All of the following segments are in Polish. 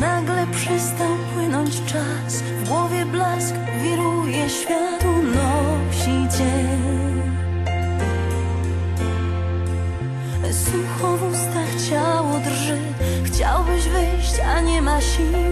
Nagle przestał płynąć czas. W głowie blask wiruje świat Unosi cię Sucho w ustach ciało drży. Chciałbyś wyjść, a nie ma sił.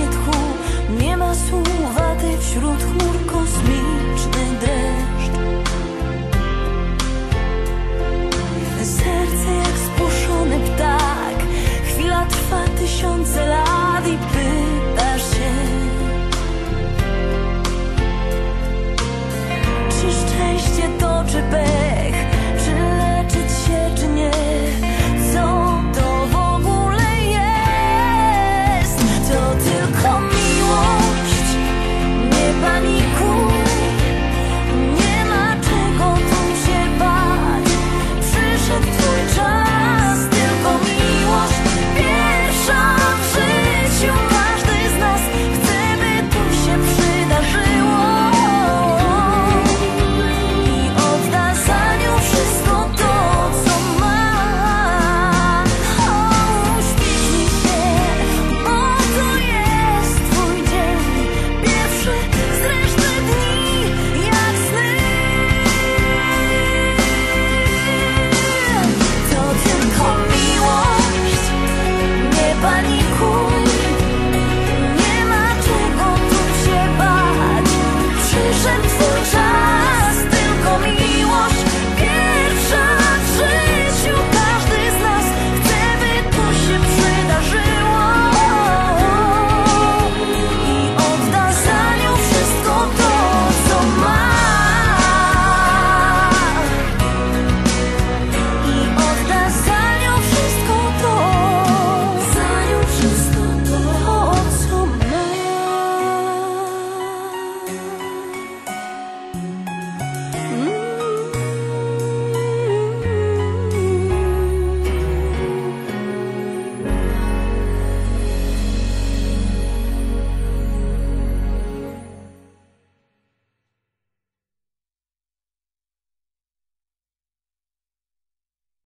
нитку не носу